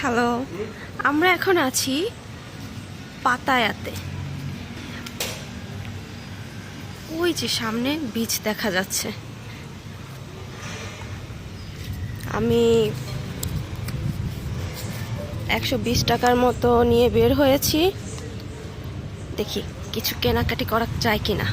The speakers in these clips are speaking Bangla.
হ্যালো, আমরা এখন আছি পাতায়াতে। ওই যে সামনে বীজ দেখা যাচ্ছে। আমি একশো বিশ টাকার মতো নিয়ে বের হয়েছি। দেখি, কিছু কেনাকাটি করা যায় কিনা।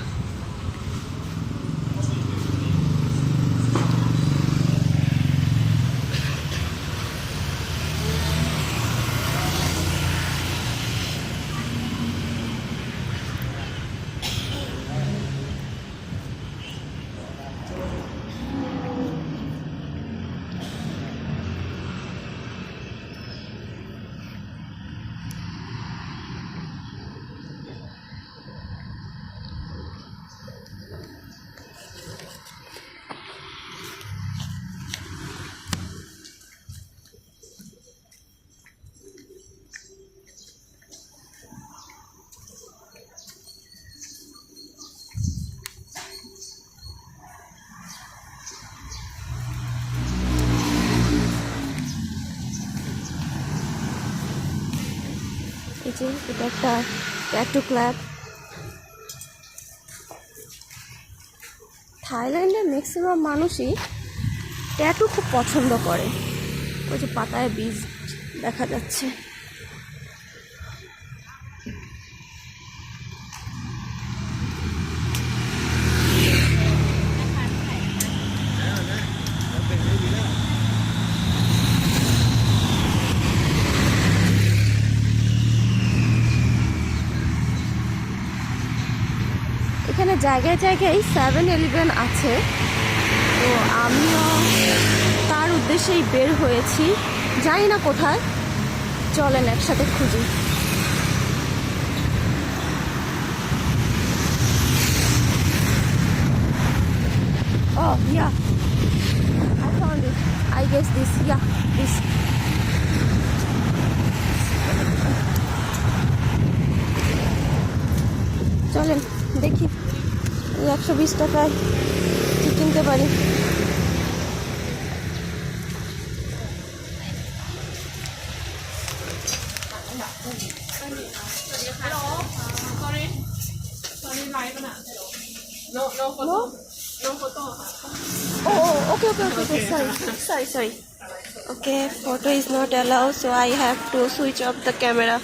এই যে এটা একটা ট্যাটু ক্লাব। থাইল্যান্ডে ম্যাক্সিমাম মানুষই ট্যাটু খুব পছন্দ করে। ওই যে পাতায় বীজ দেখা যাচ্ছে। এখানে জায়গায় জায়গায় সেভেন ইলেভেন আছে। তো আমিও তার উদ্দেশ্যেই বের হয়েছি। জানি না কোথায়। চলেন একসাথে খুঁজি। Oh. চলেন, দেখি। একশো বিশ টাকায় কিনতে পারি. Oh, oh. Okay, photo is not allowed, so I have to switch off the camera.